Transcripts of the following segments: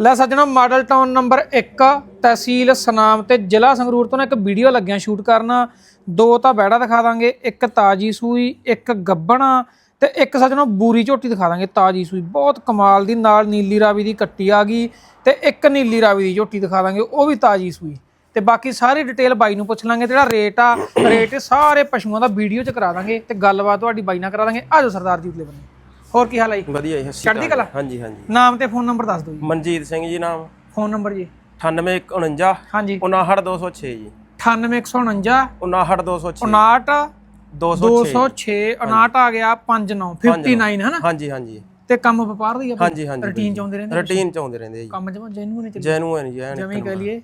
ਲੈ ਸੱਜਣੋ, model town number 1 tehsil Sunam ਤੇ ਜ਼ਿਲ੍ਹਾ ਸੰਗਰੂਰ ਤੋਂ ਨਾ ਇੱਕ ਵੀਡੀਓ ਲੱਗਿਆ ਸ਼ੂਟ ਕਰਨਾ। ਦੋ ਤਾਂ ਬੈੜਾ ਦਿਖਾ ਦਾਂਗੇ, ਇੱਕ ਤਾਜੀ ਸੂਈ, ਇੱਕ ਗੱਬਣਾ ਤੇ ਇੱਕ ਸੱਜਣੋ, ਬੂਰੀ ਝੋਟੀ ਦਿਖਾ ਦਾਂਗੇ, ਤਾਜੀ ਸੂਈ। ਬਹੁਤ ਕਮਾਲ ਦੀ, ਨਾਲ ਨੀਲੀ ਰਾਵੀ ਦੀ ਕੱਟੀ ਆ ਗਈ ਤੇ ਇੱਕ ਨੀਲੀ ਰਾਵੀ ਦੀ ਝੋਟੀ ਦਿਖਾ ਦਾਂਗੇ, ਉਹ ਵੀ ਤਾਜੀ ਸੂਈ। ਤੇ ਬਾਕੀ ਸਾਰੀ ਡਿਟੇਲ ਬਾਈ ਨੂੰ ਪੁੱਛ ਲਾਂਗੇ, ਜਿਹੜਾ ਰੇਟ ਆ, ਰੇਟ ਸਾਰੇ ਪਸ਼ੂਆਂ ਦਾ ਵੀਡੀਓ ਚ ਕਰਾ ਦਾਂਗੇ ਤੇ ਗੱਲਬਾਤ ਤੁਹਾਡੀ ਬਾਈ ਨਾਲ ਕਰਾ ਦਾਂਗੇ। ਆਜੋ ਸਰਦਾਰ ਜੀ ਉਤਲੇ ਬੰਨੇ। ਹੋਰ ਕੀ ਹਾਲ ਹੈ ਜੀ? ਵਧੀਆ ਜੀ ਚੜ੍ਹਦੀ। ਕਲਾ? ਹਾਂਜੀ ਹਾਂਜੀ। ਨਾਮ ਤੇ ਫੋਨ ਨੰਬਰ ਦੱਸ ਦਿਓ ਜੀ। ਮਨਜੀਤ ਸਿੰਘ ਜੀ ਨਾਮ। ਫੋਨ ਨੰਬਰ ਜੀ। 9849 ਹਾਂਜੀ। 59206 ਜੀ। 9849 59206 59 206 206 59 ਆ ਗਿਆ 59 59 ਹੈ ਨਾ। ਹਾਂਜੀ ਹਾਂਜੀ। ਤੇ ਕੰਮ ਵਪਾਰ ਦੀ ਆ ਹਾਂਜੀ ਹਾਂਜੀ ਰੂਟੀਨ ਚ ਆਉਂਦੇ ਰਹਿੰਦੇ ਰੂਟੀਨ ਚ ਆਉਂਦੇ ਰਹਿੰਦੇ ਜੀ। ਕੰਮ ਜਮਾ ਜੈਨੂਨ ਚ ਜੈਨੂਅਨ ਜੀ ਐਨ ਜਮੀ ਕਹਿ ਲਈਏ।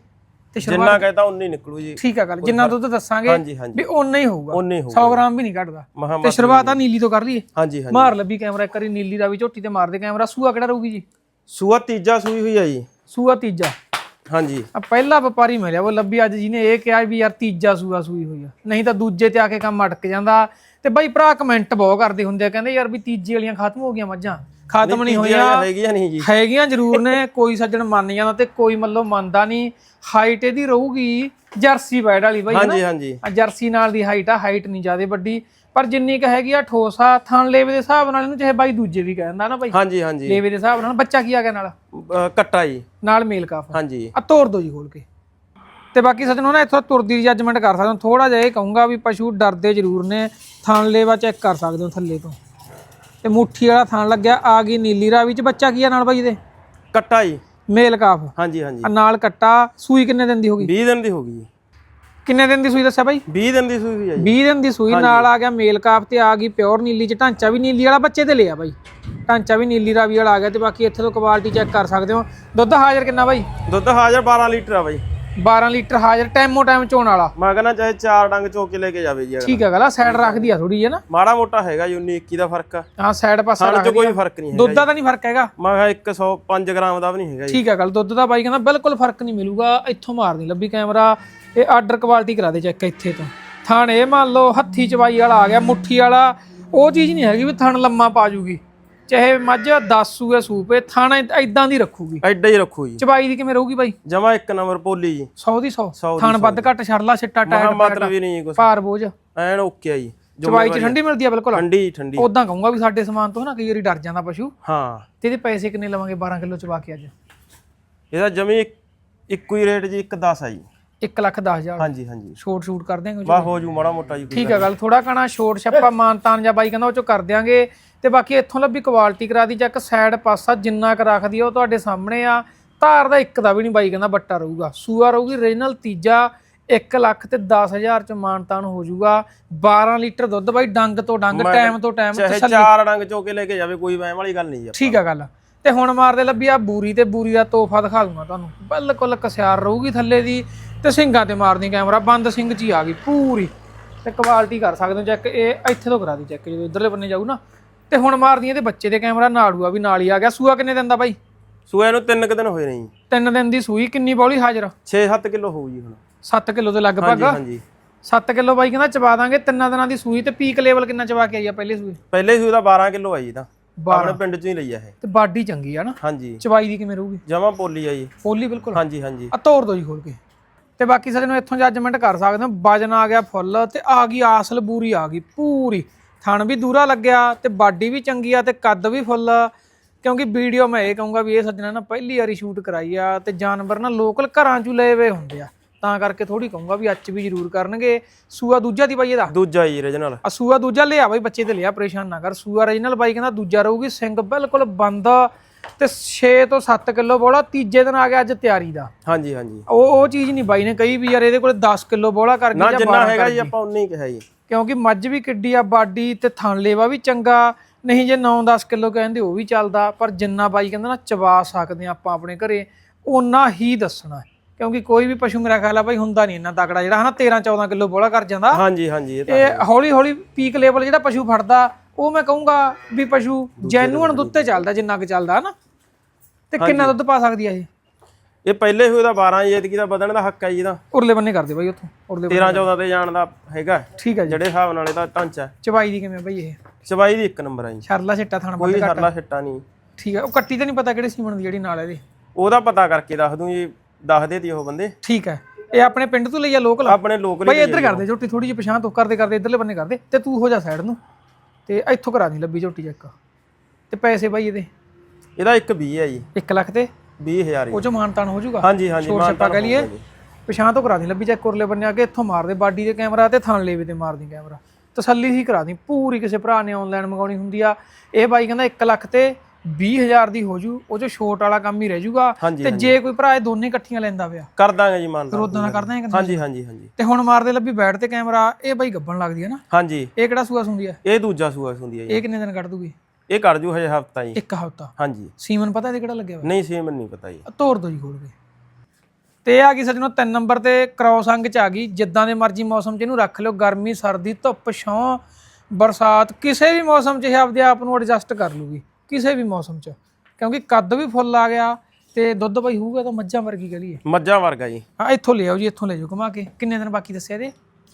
ਤੇ ਜਿੰਨਾ ਕਹਤਾ ਉਨੀ ਨਿਕਲੂ ਜੀ। ਠੀਕ ਆ ਗੱਲ ਜਿੰਨਾ ਦੁੱਧ ਦੱਸਾਂਗੇ ਹਾਂਜੀ ਹਾਂਜੀ। ਵੀ ਓਨਾ ਹੀ ਹੋਊਗਾ। ਉਨੀ ਹੋ 100 ਗ੍ਰਾਮ ਵੀ ਨਹੀਂ ਘਟਦਾ। ਮਹਾ ਤੇ ਸ਼ੁਰੂਆਤ ਆ ਨੀਲੀ ਤੋਂ ਕਰ ਲਈਏ। ਹਾਂਜੀ ਹਾਂਜੀ। ਮਾਰ ਲੱਭੀ ਕੈਮਰਾ ਇੱਕ ਵਾਰੀ ਨੀਲੀ ਦਾ ਵੀ ਝੋਟੀ ਤੇ ਮਾਰ ਦੇ ਕੈਮਰਾ। ਸੂਆ ਕਿਹੜਾ ਰਹੂਗੀ ਜੀ? ਸੂਆ ਤੀਜਾ ਸੂਈ ਹੋਈ ਆ ਜੀ। ਸੂਆ ਤੀਜਾ। ਹਾਂਜੀ। ਆ ਪਹਿਲਾ ਵਪਾਰੀ ਮਿਲਿਆ ਉਹ ਲੱਭੀ ਅੱਜ ਜਿਹਨੇ ਇਹ ਕਿਹਾ ਵੀ ਯਾਰ ਤੀਜਾ ਸੂਆ ਸੂਈ ਹੋਈ ਆ। ਨਹੀਂ ਤਾਂ ਦੂਜੇ ਤੇ ਆ ਕੇ ਕੰਮ ਅਟਕ ਜਾਂਦਾ। ਤੇ ਬਾਈ ਭਰਾ ਕਮੈਂਟ ਬਹੁਤ ਕਰਦੇ ਹੁੰਦੇ ਆ ਕਹਿੰਦੇ ਯਾਰ ਵੀ ਤੀਜੇ ਵਾਲੀਆਂ ਖਤਮ ਹੋ ਗਈਆਂ ਮੱਝਾਂ। ਖਤਮ ਨਹੀਂ ਹੋਈਆਂ ਹੈਗੀਆਂ ਨਹੀਂ ਜੀ। ਹੈਗੀਆਂ ਜ਼ਰੂਰ ਨੇ ਕੋਈ ਸੱਜਣ ਮੰਨ ਜਾਂਦਾ ਤੇ ਕੋਈ ਮੱਲੋ ਮੰਨਦਾ ਨਹੀਂ। ਹਾਈਟ ਇਹਦੀ ਰਹੂਗੀ ਜਰਸੀ ਬੈਡ ਵਾਲੀ ਬਾਈ ਹਾਂਜੀ ਹਾਂਜੀ। ਆ ਜਰਸੀ ਨਾਲ ਦੀ ਹਾਈਟ ਆ ਹਾਈਟ ਨਹੀਂ ਜ਼ਿਆਦਾ ਵੱਡੀ। ਪਰ ਜਿੰਨੀ ਕ ਹੈਗੀ ਆ ਠੋਸ ਥਣ ਲੇਵੇ ਦੇ ਹਿਸਾਬ ਨਾਲ ਇਹਨੂੰ ਚਾਹੇ ਬਾਈ ਦੂਜੇ ਵੀ ਕਹਿੰਦਾ ਨਾ ਬਾਈ। ਹਾਂਜੀ ਹਾਂਜੀ। ਲੇਵੇ ਦੇ ਹਿਸਾਬ ਨਾਲ ਬੱਚਾ ਕੀ ਆ ਗਿਆ ਨਾਲ? ਕੱਟਾ ਜੀ। ਨਾਲ ਮੇਲ ਕਾਫ। ਹਾਂਜੀ। ਆ ਤੋੜ ਦੋ ਜੀ ਖੋਲ ਕੇ। ਤੇ ਬਾਕੀ ਸੱਜਣੋ ਨਾ ਇੱਥੋਂ ਤੁਰਦੀ ਜੱਜਮੈਂਟ ਕਰ ਸਕਦੇ ਹੋ। ਥੋੜਾ ਜਿਹਾ ਇਹ ਕਹੂੰਗਾ ਵੀ ਪਸ਼ੂ ਡਰਦੇ ਜ਼ਰੂਰ ਨੇ ਥਣ ਲੇਵਾ ਚੈੱਕ ਕਰ ਸਕਦੇ ਹੋ ਥੱਲੇ ਤੋਂ। ਤੇ ਮੁੱਠੀ ਵਾਲਾ ਥਣ ਲੱਗਿਆ ਆ ਗਈ ਨੀਲੀ ਰਾਵੀ ਚ। ਬੱਚਾ ਕੀ ਆ ਨਾਲ ਬਾਈ ਦੇ ਕੱਟਾ ਜੀ। ਮੇਲ ਕਾਫ। ਹਾਂਜੀ ਹਾਂਜੀ। ਆ ਨਾਲ ਕੱਟਾ ਸੂਈ ਕਿੰਨੇ ਦਿਨ ਦੀ ਹੋਗੀ 20 ਦਿਨ ਦੀ ਹੋ ਗਈ ਜੀ। ਕਿੰਨੇ ਦਿਨ ਦੀ ਸੂਈ ਦੱਸਿਆ ਬਾਈ? 20 ਦਿਨ ਦੀ ਸੂਈ ਆ ਜੀ। 20 ਦਿਨ ਦੀ ਸੂਈ ਨਾਲ ਆ ਗਿਆ ਮੇਲ ਕਾਫ ਤੇ ਆ ਗਈ ਪਿਓਰ ਨੀਲੀ ਚ। ਢਾਂਚਾ ਵੀ ਨੀਲੀ ਵਾਲਾ ਬੱਚੇ ਤੇ ਲਿਆ ਬਾਈ। ਢਾਂਚਾ ਵੀ ਨੀਲੀ ਰਾਵੀ ਵਾਲਾ ਆ ਗਿਆ ਤੇ ਬਾਕੀ ਇੱਥੇ ਤੋਂ ਕੁਆਲਿਟੀ ਚੈੱਕ ਕਰ ਸਕਦੇ ਹੋ। ਦੁੱਧ ਹਾਜ਼ਰ ਕਿੰਨਾ ਬਾਈ? ਦੁੱਧ ਹਾਜ਼ਰ 12 ਲੀਟਰ ਆ ਬਾਈ। 12 ਲੀਟਰ ਹਾਜ਼ਰ ਟਾਈਮੋ ਟਾਈਮ ਚੋਣ ਵਾਲਾ। ਮੈਂ ਕਹਿੰਦਾ ਚਾਹੇ ਚਾਰ ਡੰਗ ਚੋ ਕੇ ਲੈ ਕੇ ਜਾਵੇ ਜੀ। ਠੀਕ ਹੈ ਗਲਾ ਸਾਈਡ ਰੱਖਦੀ ਆ ਥੋੜੀ ਜਿਹੀ ਨਾ? ਮਾੜਾ ਮੋਟਾ ਹੈਗਾ 19 21 ਦਾ ਫ਼ਰਕ ਆ। ਹਾਂ ਸਾਈਡ ਪਾਸਾ ਰੱਖਦੀ ਕੋਈ ਫ਼ਰਕ ਨਹੀਂ ਹੈਗਾ ਦੁੱਧ ਦਾ ਤਾਂ ਨਹੀਂ ਫ਼ਰਕ ਹੈਗਾ? ਮੈਂ ਕਿਹਾ 105 ਗ੍ਰਾਮ ਦਾ ਵੀ ਨਹੀਂ ਹੈਗਾ ਜੀ। ਠੀਕ ਹੈ ਗੱਲ ਦੁੱਧ ਦਾ ਬਾਈ ਕਹਿੰਦਾ ਬਿਲਕੁਲ ਫ਼ਰਕ ਨਹੀਂ ਮਿਲੂਗਾ ਇੱਥੋਂ ਮਾਰਨੀ ਲੱਭੀ ਕੈਮਰਾ। ਇਹ ਆਰਡਰ ਕੁਆਲਿਟੀ ਕਰਾ ਦੇ ਚੈੱਕ ਇੱਥੇ ਤੋਂ। ਥਣ ਇਹ ਮੰਨ ਲਓ ਹੱਥੀ ਚਵਾਈ ਵਾਲਾ ਆ ਗਿਆ ਮੁੱਠੀ ਵਾਲਾ। ਉਹ ਚੀਜ਼ ਨਹੀਂ ਹੈਗੀ ਵੀ ਥਣ ਲੰਮਾ ਪਾ ਜੂਗੀ। ਚਾਹੇ ਮੱਝ 10 ਸੂਏ ਸੂਪੇ ਥਣ ਇਦਾਂ ਦੀ ਰੱਖੂਗੀ। ਐਡਾ ਹੀ ਰੱਖੋ ਜੀ ਚਵਾਈ ਦੀ ਕਿਵੇਂ ਰਹੂਗੀ ਬਾਈ? ਜਮਾ ਇੱਕ ਨੰਬਰ ਪੋਲੀ ਜੀ। 100 ਦੀ 100 100 ਦੀ ਥਣ ਵੱਧ ਘੱਟ ਛੱਡ ਲਾ ਸਿੱਟਾ ਟਾਇਰ ਮਾਤਰ ਵੀ ਨਹੀਂ ਕੁਛ। ਭਾਰ ਬੋਝ। ਐਨ ਓਕੇ ਆ ਜੀ ਜੋ ਚਵਾਈ ਚ ਠੰਡੀ ਮਿਲਦੀ ਆ ਬਿਲਕੁਲ। ਠੰਡੀ ਠੰਡੀ। ਉਦਾਂ ਕਹੂੰਗਾ ਵੀ ਸਾਡੇ ਸਮਾਨ ਤੋਂ ਨਾ ਕਈ ਵਾਰੀ ਡਰ ਜਾਂਦਾ ਪਸ਼ੂ। ਹਾਂ। ਤੇ ਇਹਦੇ ਪੈਸੇ ਕਿੰਨੇ ਲਵਾਂਗੇ? 12 ਕਿਲੋ ਚਵਾ ਕੇ ਅੱਜ। ਇਹਦਾ ਜਮੀ ਇੱਕ- ਹੀ ਰੇਟ ਜੀ 1 10 ਆ ਜੀ। 1 ਲੱਖ 10 ਹਜ਼ਾਰ। ਹਾਂਜੀ ਹਾਂਜੀ। ਛੋਟ ਛੂਟ ਕਰ ਦਿਆਂਗੇ ਬਾ ਹੋ ਜੂ ਮਾੜਾ ਮੋਟਾ ਜੀ ਠੀਕ ਹੈ ਗੱਲ ਥੋੜਾ ਕਣਾ ਛੋਟ ਛੱਪਾ ਮਾਨਤਾਨ ਜਾਂ ਬਾਈ ਕਹਿੰਦਾ ਉਹ ਚੋਂ ਕਰ ਦਿਆਂਗੇ। ਤੇ ਬਾਕੀ ਇੱਥੋਂ ਲੱਭੀ ਕੁਆਲਿਟੀ ਕਰਾ ਦੀ ਚੈੱਕ ਸਾਈਡ ਪਾਸਾ ਜਿੰਨਾ ਕ ਰੱਖਦੀ ਉਹ ਤੁਹਾਡੇ ਸਾਹਮਣੇ ਆ। ਧਾਰ ਦਾ ਇੱਕ ਦਾ ਵੀ ਨਹੀਂ ਬਾਈ ਕਹਿੰਦਾ ਬੱਟਾ ਰਹੂਗਾ। ਸੂਆ ਰਹੂਗੀ ਰੀਜਨਲ ਤੀਜਾ 1 ਲੱਖ ਤੇ 10000 ਚ ਮਾਨਤਾਨ ਹੋ ਜਾਊਗਾ। 12 ਲੀਟਰ ਦੁੱਧ ਬਾਈ ਡੰਗ ਤੋਂ ਡੰਗ ਟਾਈਮ ਤੋਂ ਟਾਈਮ ਚਾਹੇ ਚਾਰ ਡੰਗ ਚੋ ਕੇ ਲੈ ਕੇ ਜਾਵੇ ਕੋਈ ਵਹਿਮ ਵਾਲੀ ਗੱਲ ਨਹੀਂ ਜੀ ਠੀਕ ਆ ਗੱਲ। ਤੇ ਹੁਣ ਮਾਰਦੇ ਲੱਭੀ ਆ ਬੂਰੀ ਤੇ ਬੂਰੀ ਦਾ ਤੋਹਫਾ ਦਿਖਾ ਦੂੰਗਾ ਤੁਹਾਨੂੰ। ਬਿਲਕੁਲ ਕਸਿਆਰ ਰਹੂਗੀ ਥੱਲੇ ਦੀ। ਤੇ ਸਿੰਘਾਂ ਤੇ ਮਾਰਦੀ ਕੈਮਰਾ ਬੰਦ ਸਿੰਘ ਹੀ ਆ ਗਈ ਪੂਰੀ। ਤੇ ਕੁਆਲਿਟੀ ਕਰ ਸਕਦੇ ਹੋ ਚੈੱਕ ਇਹ ਇੱਥੇ ਤੋਂ ਕਰਾ ਦੀ ਚੈੱਕ ਜਦੋਂ ਇਧਰਲੇ ਬੰਨੇ ਜਾਊ ਨਾ। ਤੇ ਹੁਣ ਮਾਰਦੀ ਇਹਦੇ ਬੱਚੇ ਦੇ ਕੈਮਰਾ ਨਾੜੂਆ ਵੀ ਨਾਲ ਹੀ ਆ ਗਿਆ। ਸੂਆ ਕਿੰਨੇ ਦਿਨ ਦਾ ਬਾਈ? ਸੂਏ ਨੂੰ ਤਿੰਨ ਕੁ ਦਿਨ ਹੋਏ ਨੇ ਜੀ। ਤਿੰਨ ਦਿਨ ਦੀ ਸੂਈ ਕਿੰਨੀ ਬੌਲੀ ਹਾਜ਼ਰ? 6-7 ਕਿਲੋ ਹੋਊ ਜੀ ਹੁਣ। 7 ਕਿਲੋ ਦੇ ਲਗਭਗ? ਹਾਂਜੀ 7 ਕਿਲੋ ਬਾਈ ਕਹਿੰਦਾ ਚਬਾ ਦਾਂਗੇ ਤਿੰਨਾਂ ਦਿਨਾਂ ਦੀ ਸੂਈ ਤੇ ਪੀਕ ਲੈਵਲ ਕਿੰਨਾ ਚਬਾ ਕੇ ਆਈ ਆ ਪਹਿਲੇ ਸੂਈ? ਪਹਿਲੇ ਸੂਏ ਦਾ 12 ਕਿਲੋ ਆ ਜੀ ਤਾਂ ਆਪਣੇ ਪਿੰਡ ਚੋਂ ਹੀ ਲਈ ਆ ਇਹ। ਤੇ ਬਾਡੀ ਚੰਗੀ ਆ ਨਾ? ਹਾਂਜੀ। ਚਵਾਈ ਦੀ ਕਿਵੇਂ ਰਹੂਗੀ? ਜਮਾ ਪੋਲੀ ਆ ਜੀ। ਪੋਲੀ ਬਿਲਕੁਲ? ਹਾਂਜੀ ਹਾਂਜੀ। ਆ ਤੋੜ ਦੋ ਜੀ ਖੋਲ ਕੇ। ਤੇ ਬਾਕੀ ਸਾਡੇ ਨੂੰ ਇੱਥੋਂ ਜੱਜਮੈਂਟ ਕਰ ਸਕਦੇ ਹੋ। ਵਜਨ ਆ ਗਿਆ ਫੁੱਲ ਤੇ ਆ ਗਈ ਆਸਲ ਬੂਰੀ ਆ ਗਈ ਪੂਰੀ। ਥਣ ਵੀ ਦੂਰਾ ਲੱਗਿਆ ਤੇ ਬਾਡੀ ਵੀ ਚੰਗੀ ਆ ਤੇ ਕੱਦ ਵੀ ਫੁੱਲ ਕਿਉਂਕਿ ਵੀਡੀਓ ਮੈਂ ਇਹ ਕਹੂੰਗਾ ਵੀ ਇਹ ਸੱਜਣਾ ਨਾ ਪਹਿਲੀ ਵਾਰੀ ਸ਼ੂਟ ਕਰਾਈ ਆ ਤੇ ਜਾਨਵਰ ਨਾ ਲੋਕਲ ਘਰਾਂ ਚੋਂ ਲਏ ਹੋਏ ਹੁੰਦੇ ਆ। ਤਾਂ ਕਰਕੇ ਥੋੜੀ ਕਹੂੰਗਾ ਵੀ ਅੱਜ ਵੀ ਜ਼ਰੂਰ ਕਰਨਗੇ। ਸੂਆ ਦੂਜਾ ਦੀ ਬਾਈ ਇਹਦਾ? ਦੂਜਾ ਜੀ ਰੀਜਨਲ ਆ ਸੂਆ ਦੂਜਾ ਲਿਆ ਬਾਈ ਬੱਚੇ ਤੇ ਲਿਆ ਪਰੇਸ਼ਾਨ ਨਾ ਕਰ। ਸੂਆ origignal ਬਾਈ ਕਹਿੰਦਾ ਦੂਜਾ ਰਹੂਗੀ ਸਿੰਘ ਬਿਲਕੁਲ ਬੰਦ। ਤੇ 6 ਤੋਂ 7 ਕਿਲੋ ਬੋਲਾ ਤੀਜੇ ਦਿਨ ਆ ਗਿਆ ਅੱਜ ਤਿਆਰੀ ਦਾ। ਹਾਂਜੀ ਹਾਂਜੀ। ਉਹ ਉਹ ਚੀਜ਼ ਨਹੀਂ ਬਾਈ ਨੇ ਕਹੀ ਵੀ ਯਾਰ ਇਹਦੇ ਕੋਲ 10 ਕਿਲੋ ਬੋਲਾ ਕਰ ਨਾ ਗਈ ਜਾਂ ਜਿੰਨਾ 12 ਹੈਗਾ ਜੀ ਆਪਾਂ ਉਨਾ ਹੀ ਕਿਹਾ ਜੀ। ਕਿਉਂਕਿ ਮੱਝ ਵੀ ਕਿੱਡੀ ਆ ਬਾਡੀ ਤੇ ਥਣ ਲੇਵਾ ਵੀ ਚੰਗਾ ਨਹੀਂ ਜੇ 9-10 ਕਿਲੋ ਕਹਿੰਦੇ ਉਹ ਵੀ ਚੱਲਦਾ ਪਰ ਜਿੰਨਾ ਬਾਈ ਕਹਿੰਦਾ ਨਾ ਚਬਾ ਸਕਦੇ ਆ ਆਪਾਂ ਆਪਣੇ ਘਰੇ ਓਨਾ ਹੀ ਦੱਸਣਾ ਕਿਉਂਕਿ ਕੋਈ ਵੀ ਪਸ਼ੂ ਮੇਰਾ ਖਿਆਲ ਆ ਬਾਈ ਹੁੰਦਾ ਨਹੀਂ ਇੰਨਾ ਤਕੜਾ ਜਿਹੜਾ ਹਨਾ 13-14 ਕਿਲੋ ਬੋਲਾ ਕਰ ਜਾਂਦਾ। ਹਾਂਜੀ ਹਾਂਜੀ ਇਹ ਹੌਲੀ ਹੌਲੀ ਪੀਕ ਲੈਵਲ ਜਿਹੜਾ ਪਸ਼ੂ ਫੜਦਾ ਉਹ ਮੈਂ ਕਹੂੰਗਾ ਵੀ ਪਸ਼ੂ ਜੈਨੂਅਨ ਦੁੱਧ ਤੇ ਚੱਲਦਾ। ਜਿੰਨਾ ਕੁ ਚੱਲਦਾ ਹਨਾ? ਤੇ ਕਿੰਨਾ ਦੁੱਧ ਪਾ ਸਕਦੀ ਆ ਇਹ? ਇਹ ਪਹਿਲੇ ਹੋਏ ਦਾ 12 ਜੀ ਐਤਕੀ ਦਾ ਵਧਣ ਦਾ ਹੱਕ ਹੈ ਜੀ ਇਹਦਾ। ਉਰਲੇ ਬੰਨੇ ਕਰਦੇ ਬਾਈ ਉੱਥੋਂ ਉਰਲੇ 13 14 ਤੇ ਜਾਣ ਦਾ ਹੈਗਾ। ਠੀਕ ਹੈ ਜੀ। ਜਿਹੜੇ ਹਿਸਾਬ ਨਾਲ ਇਹਦਾ ਢਾਂਚਾ ਚਵਾਈ ਦੀ ਕਿਵੇਂ ਬਾਈ ਇਹ? ਚਵਾਈ ਦੀ ਇੱਕ ਨੰਬਰ ਆ ਜੀ। ਛਰਲਾ ਛਿੱਟਾ ਥਣ ਬੰਦ ਸਰਲਾ ਛੱਟਾ ਨਹੀਂ। ਠੀਕ ਹੈ ਉਹ ਕੱਟੀ ਤੇ ਨਹੀਂ ਪਤਾ ਕਿਹੜੇ ਸੀਮਣ ਦੀ ਜਿਹੜੀ ਨਾਲ ਇਹਦੇ। ਉਹਦਾ ਪਤਾ ਕਰਕੇ ਦੱਸ ਦੂੰ ਜੀ ਦੱਸਦੇ ਤੀ ਉਹ ਬੰਦੇ। ਠੀਕ ਹੈ ਇਹ ਆਪਣੇ ਪਿੰਡ ਤੋਂ ਲਈ ਆ ਲੋਕਲ ਆਪਣੇ ਲੋਕਲ ਬਈ ਇੱਧਰ ਕਰਦੇ ਝੋਟੀ ਥੋੜੀ ਜਿਹੀ ਪਛਾਣ ਤੋਂ ਕਰਦੇ ਕਰਦੇ ਇੱਧਰਲੇ ਬੰਨੇ ਕਰਦੇ ਤੇ ਤੂੰ ਹੋ ਜਾ ਸਾਈਡ ਨੂੰ। ਤੇ ਇੱਥੋਂ ਕਰਾ ਦੀ ਲੱਭੀ ਝੋਟੀ ਚੱਕ। ਤੇ ਪੈਸੇ ਬਾਈ ਇਹਦੇ? ਇਹਦਾ ਇੱਕ 20 ਹੈ ਜੀ। 1 ਲੱਖ ਤੇ? 20000 ਉਹ ਚੋਂ ਮਾਨਤਾਨ ਹੋ ਜਾਊਗਾ? ਹਾਂਜੀ ਹਾਂਜੀ ਛੋੜ ਮਾਨ ਛੱਪਾ ਕਹ ਲਈਏ। ਪਛਾਣ ਤੋਂ ਕਰਾ ਦੀ ਲੱਭੀ ਚੈੱਕ ਕੁਰਲੇ ਬੰਨੇ ਆ ਕੇ ਇੱਥੋਂ ਮਾਰ ਦੇ ਬਾਡੀ ਦੇ ਕੈਮਰਾ ਤੇ ਥਣ ਲੇਵੇ ਤੇ ਮਾਰ ਦੀ ਕੈਮਰਾ। ਤਸੱਲੀ ਹੀ ਕਰਾ ਦੀ ਪੂਰੀ ਕਿਸੇ ਭਰਾ ਨੇ ਆਨਲਾਈਨ ਮੰਗਾਉਣੀ ਹੁੰਦੀ ਆ। ਇਹ ਬਾਈ ਕਹਿੰਦਾ 1 ਲੱਖ ਤੇ 20000 ਦੀ ਹੋ ਜੂ ਉਹ ਚ ਛੋਟ ਵਾਲਾ ਕੰਮ ਹੀ ਰਹਿ ਜੂਗਾ। ਤੇ ਜੇ ਕੋਈ ਭਰਾ ਇਹ ਦੋਨੇ ਇਕੱਠੀਆਂ ਲੈਂਦਾ ਪਿਆ ਕਰ ਦਾਂਗੇ ਜੀ ਮਾਨ ਫਿਰ ਉਦਾਂ ਦਾ ਕਰਦਾ ਹੈ ਹਾਂਜੀ ਹਾਂਜੀ ਹਾਂਜੀ। ਤੇ ਹੁਣ ਮਾਰਦੇ ਲੱਭੀ ਬੈਠ ਤੇ ਕੈਮਰਾ ਇਹ ਬਾਈ ਗੱਬਣ ਲੱਗਦੀ ਹੈ ਨਾ। ਹਾਂਜੀ। ਇਹ ਕਿਹੜਾ ਸੂਆ ਸੁੰਦੀ ਆ? ਇਹ ਦੂਜਾ ਸੂਆ ਹੁੰਦੀ ਹੈ ਜੀ। ਇਹ ਕਿੰਨੇ ਦਿਨ ਕੱਢ ਦੂਗੀ? ਇਹ ਕਰ ਜੂ ਹਜੇ ਹਫਤਾ ਜੀ। ਇੱਕ ਹਫਤਾ। ਹਾਂਜੀ। ਸੀਮਨ ਪਤਾ ਇਹਦੇ ਕਿਹੜਾ ਲੱਗਿਆ ਨਹੀਂ ਸੇਮ ਨਹੀਂ ਪਤਾ ਜੀ। ਤੋੜ ਦੋ ਜੀ ਖੋਲ ਕੇ। ਤੇ ਆ ਗਈ ਸੱਜਣੋ ਤਿੰਨ ਨੰਬਰ ਤੇ ਕ੍ਰੋਸ ਅੰਗ ਚ ਆ ਗਈ। ਜਿੱਦਾਂ ਦੇ ਮਰਜ਼ੀ ਮੌਸਮ ਚ ਇਹਨੂੰ ਰੱਖ ਲਿਓ। ਗਰਮੀ ਸਰਦੀ ਧੁੱਪ ਛਾਂ ਬਰਸਾਤ ਕਿਸੇ ਵੀ ਮੌਸਮ ਚ ਇਹ ਆਪਦੇ ਆਪ ਨੂੰ ਐਡਜਸਟ ਕਰ ਲੂਗੀ। ਕਿਸੇ ਵੀ ਮੌਸਮ ਚ। ਕਿਉਂਕਿ ਕੱਦ ਵੀ ਫੁੱਲ ਆ ਗਿਆ ਤੇ ਦੁੱਧ ਬਈ ਹੋਊਗਾ ਤਾਂ ਮੱਝਾਂ ਵਰਗੀ ਕਹ ਲਈਏ ਮੱਝਾਂ ਵਰਗਾ ਜੀ। ਆ ਇੱਥੋਂ ਲੈ ਆਓ ਜੀ ਇੱਥੋਂ ਲੈ ਜਾਓ ਘੁਮਾ ਕੇ। ਕਿੰਨੇ ਦਿਨ ਬਾਕੀ ਦੱਸਿਆ ਇਹਦੇ?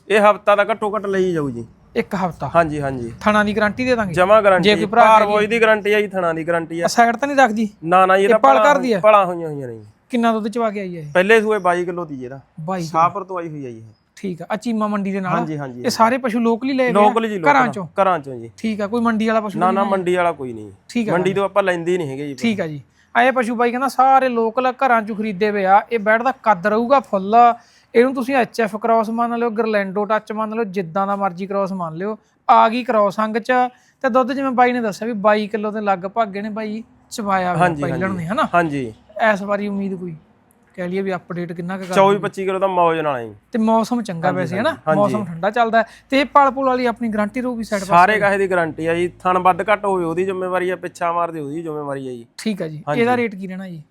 ਇਹ ਹਫਤਾ ਦਾ ਘੱਟੋ ਘੱਟ ਲਈ ਜਾਊ ਜੀ। ਇੱਕ ਹਫਤਾ। ਹਾਂਜੀ ਹਾਂਜੀ। ਥਣਾ ਦੀ ਗਾਰੰਟੀ ਦੇ ਦਾਂਗੇ? ਜਮਾ ਗਾਰੰਟੀ ਜੇ ਕੋਈ ਭਰਾ ਵੋਜ ਦੀ ਗਾਰੰਟੀ ਆ ਜੀ ਥਣਾ ਦੀ ਗਾਰੰਟੀ ਆ। ਸਾਈਡ ਤਾਂ ਨਹੀਂ ਰੱਖਦੀ? ਨਾ ਨਾ ਜੀ ਇਹਦਾ ਪਲ ਕਰਦੀ ਆ? ਪਲਾ ਹੋਈਆਂ ਹੋਈਆਂ ਨਹੀਂ ਕਿੰਨਾ ਦੁੱਧ ਚਵਾ ਕੇ ਆਈ ਹੈ ਪਹਿਲੇ ਸੂਏ 22 ਕਿਲੋ ਦੀ ਇਹ ਬਾਈ ਸਾਪਰ ਤੋਂ ਆਈ ਹੋਈ ਆ ਜੀ ਇਹ। ਠੀਕ ਆ। ਆ ਚੀਮਾ ਮੰਡੀ ਦੇ ਨਾਲ? ਹਾਂਜੀ ਹਾਂਜੀ ਇਹ ਸਾਰੇ ਪਸ਼ੂ ਲੋਕਲੀ ਲਏ? ਲੋਕਲ ਜੀ ਘਰਾਂ ਚੋਂ? ਘਰਾਂ ਚੋਂ ਜੀ। ਠੀਕ ਆ ਕੋਈ ਮੰਡੀ ਵਾਲਾ ਪਸ਼ੂ ਨਾ ਨਾ ਮੰਡੀ ਵਾਲਾ ਕੋਈ ਨਹੀਂ। ਠੀਕ ਆ ਮੰਡੀ ਤੋਂ ਆਪਾਂ ਲੈਂਦੇ ਹੀ ਨਹੀਂ ਹੈਗੇ ਜੀ ਠੀਕ ਆ ਜੀ। ਆਏ ਪਸ਼ੂ ਬਾਈ ਕਹਿੰਦਾ ਸਾਰੇ ਲੋਕਲ ਘਰਾਂ ਚੋਂ ਖਰੀਦੇ ਆ। ਇਹ ਬੈਡ ਦਾ ਕੱਦ ਰਹੂਗਾ ਫੁੱਲ। ਇਹਨੂੰ ਤੁਸੀਂ ਐਚਐਫ ਕ੍ਰਾਸ ਮੰਨ ਲਿਓ ਗਰਲੈਂਡੋ ਟੱਚ ਮੰਨ ਲਿਓ ਜਿੱਦਾਂ ਦਾ ਮਰਜ਼ੀ ਕ੍ਰਾਸ ਮੰਨ ਲਿਓ। ਆ ਗਈ ਕ੍ਰਾਸ ਅੰਗ ਚ। ਤੇ ਦੁੱਧ ਜਿਵੇਂ ਬਾਈ ਨੇ ਦੱਸਿਆ ਵੀ 22 ਕਿਲੋ ਦੇ ਲਗਭਗ ਇਹਨੇ ਬਾਈ ਚਵਾਇਆ ਪਹਿਲਣ ਨੇ ਹਨਾ? ਹਾਂਜੀ। ਇਸ ਵਾਰੀ ਉਮੀਦ ਕੋਈ ਕਹਿ ਲਈਏ ਵੀ ਅਪਡੇਟ ਕਿੰਨਾ ਕੁ ਕਰ 24 25 ਕਿਲੋ ਦਾ ਮੌਜ ਨਾਲ ਹੈ ਜੀ ਤੇ ਮੌਸਮ ਚੰਗਾ ਵੈਸੇ ਹੈ ਨਾ? ਮੌਸਮ ਠੰਡਾ ਚੱਲਦਾ ਹੈ। ਤੇ ਪਲ ਪੁਲ ਵਾਲੀ ਆਪਣੀ ਗਾਰੰਟੀ ਰਹੂਗੀ ਸਾਈਡ ਸਾਰੇ ਕਾਹੇ ਦੀ ਗਾਰੰਟੀ ਆ ਜੀ। ਥਣ ਵੱਧ ਘੱਟ ਹੋਵੇ ਉਹਦੀ ਜ਼ਿੰਮੇਵਾਰੀ ਆ ਪਿੱਛਾ ਮਾਰਦੇ ਉਹਦੀ ਜ਼ਿੰਮੇਵਾਰੀ ਆ ਜੀ। ਠੀਕ ਆ ਜੀ। ਇਹਦਾ ਰੇਟ ਕੀ ਰਹਿਣਾ ਜੀ?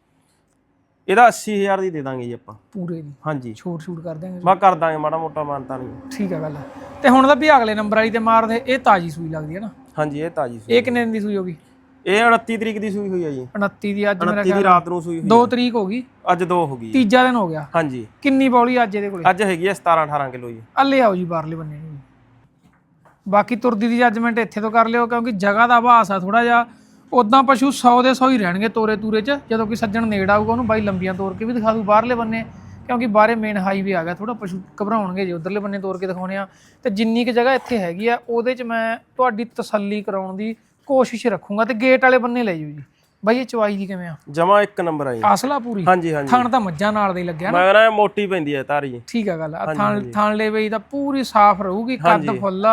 ਇਹਦਾ 80000 ਦੀ ਦੇ ਦਾਂਗੇ ਜੀ ਆਪਾਂ। ਪੂਰੇ ਦੀ ਹਾਂਜੀ। ਛੋਟ ਛੂਟ ਕਰ ਦਿਆਂਗੇ। ਮੈਂ ਕਰ ਦਾਂਗੇ ਮਾੜਾ ਮੋਟਾ ਮਾਨਤਾ ਨਹੀਂ। ਠੀਕ ਆ ਗੱਲ ਤੇ ਹੁਣ ਤਾਂ ਵੀ ਅਗਲੇ ਨੰਬਰ ਵਾਲੀ ਤੇ ਮਾਰਦੇ ਇਹ ਤਾਜੀ ਸੂਈ ਲੱਗਦੀ ਹੈ ਨਾ? ਹਾਂਜੀ ਇਹ ਤਾਜੀ ਸੂਈ ਇਹ ਕਿੰਨੇ ਦਿਨ ਦੀ ਸੂਈ ਹੋਗੀ ਇਹ 29 ਤਰੀਕ ਦੀ ਸੂਈ ਹੋਈ ਆ ਜੀ। 29 ਦੀ ਅੱਜ ਮੇਰਾ 29 ਦੀ ਰਾਤ ਨੂੰ ਸੂਈ ਹੋਈ 2 ਤਰੀਕ ਹੋ ਗਈ। ਅੱਜ ਦੋ ਹੋ ਗਈ ਤੀਜਾ ਦਿਨ ਹੋ ਗਿਆ। ਹਾਂਜੀ। ਕਿੰਨੀ ਬੌਲੀ ਅੱਜ ਇਹਦੇ ਕੋਲੇ? ਅੱਜ ਹੈਗੀ ਆ 17 18 ਕਿਲੋ ਜੀ। ਅੱਲੇ ਆਓ ਜੀ ਬਾਹਰਲੇ ਬੰਨੇ ਨੂੰ। ਬਾਕੀ ਤੁਰਦੀ ਦੀ ਜੱਜਮੈਂਟ ਇੱਥੇ ਤੋਂ ਕਰ ਲਿਓ ਕਿਉਂਕਿ ਜਗ੍ਹਾ ਦਾ ਆਭਾਸ ਆ ਥੋੜਾ ਜਿਹਾ। ਉਦਾਂ ਪਸ਼ੂ 100 ਦੇ 100 ਹੀ ਰਹਿਣਗੇ ਤੋਰੇ ਤੂਰੇ 'ਚ। ਜਦੋਂ ਕੋਈ ਸੱਜਣ ਨੇੜ ਆਊਗਾ ਉਹਨੂੰ ਬਾਈ ਲੰਬੀਆਂ ਤੋਰ ਕੇ ਵੀ ਦਿਖਾ ਦੂ ਬਾਹਰਲੇ ਬੰਨੇ। ਕਿਉਂਕਿ ਬਾਹਰੇ ਮੇਨ ਹਾਈਵੇ ਆ ਗਿਆ ਥੋੜਾ ਪਸ਼ੂ ਘਬਰਾਉਣਗੇ ਜੇ ਉਧਰਲੇ ਬੰਨੇ ਤੋਰ ਕੇ ਦਿਖਾਉਣੇ ਆ। ਤੇ ਜਿੰਨੀ ਕੁ ਜਗ੍ਹਾ ਇੱਥੇ ਹੈਗੀ ਆ ਉਹਦੇ 'ਚ ਮੈਂ ਤੁਹਾਡੀ ਤਸੱਲੀ ਕਰਾਉਣ ਦੀ ਕੋਸ਼ਿਸ਼ ਰੱਖੂੰਗਾ ਤੇ ਗੇਟ ਵਾਲੇ ਬੰਨੇ ਲੈ ਜਾਓ ਜੀ। ਬਾਈ ਇਹ ਚਵਾਈ ਦੀ ਕਿਵੇਂ ਆ? ਜਮਾ ਇੱਕ ਨੰਬਰ ਆ ਜੀ। ਆਸਲਾ ਪੂਰੀ? ਹਾਂਜੀ ਹਾਂਜੀ। ਥਣ ਤਾਂ ਮੱਝਾਂ ਨਾਲ ਦਾ ਲੱਗਿਆ ਨਾ। ਮੈਂ ਕਹਿੰਦਾ ਮੋਟੀ ਪੈਂਦੀ ਹੈ ਤਾਰੀ। ਜੀ ਠੀਕ ਆ ਗੱਲ ਆ। ਥਣ ਥਣ ਲੈਵੇ ਤਾਂ ਪੂਰੀ ਸਾਫ਼ ਰਹੂਗੀ ਕੱਦ ਫੁੱਲ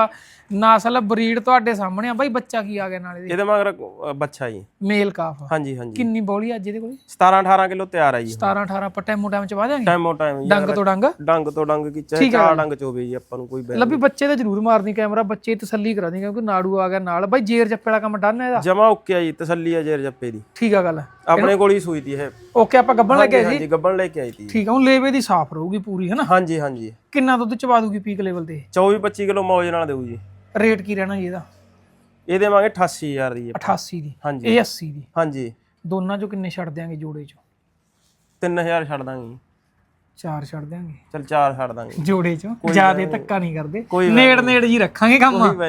ਨਸਲ ਬਰੀਡ ਤੁਹਾਡੇ ਸਾਹਮਣੇ ਆ। ਬਾਈ ਬੱਚਾ ਕੀ ਆ ਗਿਆ ਨਾਲ ਇਹਦੇ ਇਹਦੇ ਮਗਰ ਅ, ਬੱਚਾ ਜੀ। ਮੇਲ ਕਾਫ ਹਾਂਜੀ ਹਾਂਜੀ। ਕਿੰਨੀ ਬੋਲੀ ਅੱਜ ਇਹਦੇ ਕੋਲ? 17 18 ਕਿਲੋ ਤਿਆਰ ਆ ਜੀ। 17 18 ਆਪਾਂ ਟਾਈਮੋ ਟਾਈਮ ਚ ਵਾ ਦਿਆਂਗੇ? ਟਾਈਮੋ ਟਾਈਮ ਜੀ। ਡੰਗ ਤੋਂ ਡੰਗ? ਡੰਗ ਤੋਂ ਡੰਗ ਕੀ ਚਾਹੇ ਚਾਰ ਡੰਗ ਚੋਵੇ ਜੀ ਆਪਾਂ ਨੂੰ ਕੋਈ ਬੈ ਲੱਭੀ ਬੱਚੇ ਤੇ ਜ਼ਰੂਰ ਮਾਰਨੀ ਕੈਮਰਾ ਬੱਚੇ ਤਸੱਲੀ ਕਰਾ ਦੀ ਕਿਉਂਕਿ ਨਾੜੂ ਆ ਗਿਆ ਨਾਲ। ਬਾਈ ਜੇਰ ਜੱਪੇ ਵਾਲਾ ਕੰਮ ਡਨ ਹੈ ਇਹਦਾ? ਜਮਾ ਓਕੇ ਆ ਜੀ ਤਸੱਲੀ ਆ ਜੇਰ ਜੱਪੇ ਦੀ। ਠੀਕ ਆ ਗੱਲ। ਆਪਣੇ ਕੋਲ ਹੀ ਸੂਈ ਦੀ ਇਹ। ਓਕੇ ਆਪਾਂ ਗੱਬਣ ਲੱਗੇ ਸੀ? ਹਾਂਜੀ ਗੱਬਣ ਲੈ ਕੇ ਆਈ ਤੀ। ਠੀਕ ਆ ਉਹ ਲੇਵੇ ਦੀ ਸਾਫ਼ ਰਹੂਗੀ ਪੂਰੀ ਹੈਨਾ ਹਾਂਜੀ ਹਾਂਜੀ। ਕਿੰਨਾ ਦੁੱਧ ਚਵਾ ਦੂਗੀ ਪੀਕ ਲੈਵਲ ਤੇ? 24 25 ਕਿਲੋ ਮੌਜ ਨਾਲ ਦੇਊ ਜੀ। ਰੇਟ ਕੀ ਰਹਿਣਾ ਜੀ ਇਹਦਾ? ਇਹ ਦੇਵਾਂਗੇ 88000 ਦੀ। 88 ਦੀ। ਹਾਂਜੀ। ਇਹ 80 ਦੀ। ਹਾਂਜੀ। ਦੋਨਾਂ ਚੋਂ ਕਿੰਨੇ ਛੱਡ ਦਿਆਂਗੇ ਜੋੜੇ ਚੋਂ? 3000 ਛੱਡ ਦਾਂਗੇ ਜੀ। ਚਾਰ ਛੱਡ ਦਿਆਂਗੇ। ਚਲ ਚਾਰ ਛੱਡ ਦਾਂਗੇ। ਜੋੜੇ ਚੋਂ। ਜਿਆਦੇ ਧੱਕਾ ਨਹੀਂ ਕਰਦੇ। ਕੋਈ ਨੇੜ ਨੇੜ ਜੀ ਰੱਖਾਂਗੇ ਕੰਮ।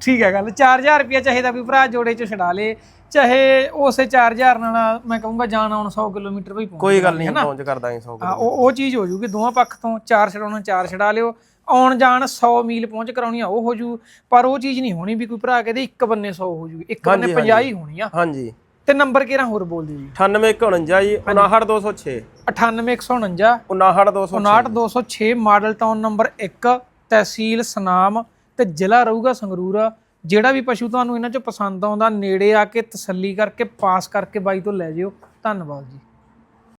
ਠੀਕ ਹੈ ਗੱਲ। 4000 ਰੁਪਏ ਚਾਹੀਦਾ ਵੀ ਭਰਾ ਜੋੜੇ ਚ ਛਡਾ ਲੇ। ਚਾਹੇ ਉਸੇ 4000 ਨਾਲ ਮੈਂ ਕਹੂੰਗਾ ਜਾਣ ਆਉਣ 100 ਕਿਲੋਮੀਟਰ ਵੀ ਪਹੁੰਚ ਕੋਈ ਗੱਲ ਨਹੀਂ ਪਹੁੰਚ ਕਰ ਦਾਂਗੇ 100 ਹਾਂ, ਉਹ ਉਹ ਚੀਜ਼ ਹੋ ਜੂਗੀ ਦੋਵਾਂ ਪੱਖ ਤੋਂ। ਚਾਰ ਛਡਾਉਣਾ ਚਾਰ ਛਡਾ ਲਿਓ। ਆਉਣ ਜਾਣ 100 ਮੀਲ ਪਹੁੰਚ ਕਰਾਉਣੀ ਆ ਉਹ ਹੋ ਜੂ। ਪਰ ਉਹ ਚੀਜ਼ ਨਹੀਂ ਹੋਣੀ ਵੀ ਕੋਈ ਭਰਾ ਕਹਦੇ ਇੱਕ ਬੰਨੇ 100 ਹੋ ਜੂਗੀ। ਇੱਕ ਬੰਨੇ 50 ਹੀ ਹੋਣੀ ਆ। ਹਾਂਜੀ। ਤੇ ਨੰਬਰ ਕਿਹੜਾ ਹੋਰ ਬੋਲ ਦਿਓ ਜੀ? 9849 ਜੀ 59206 98149 59206 59206 model town number 1 tehsil Sunam ਤੇ ਜ਼ਿਲ੍ਹਾ ਰਹੂਗਾ ਸੰਗਰੂਰ। ਜਿਹੜਾ ਵੀ ਪਸ਼ੂ ਤੁਹਾਨੂੰ ਇਹਨਾਂ ਚੋਂ ਪਸੰਦ ਆਉਂਦਾ ਨੇੜੇ ਆ ਕੇ ਤਸੱਲੀ ਕਰਕੇ ਪਾਸ ਕਰਕੇ ਬਾਈ ਤੋਂ ਲੈ ਜਿਓ। ਧੰਨਵਾਦ ਜੀ।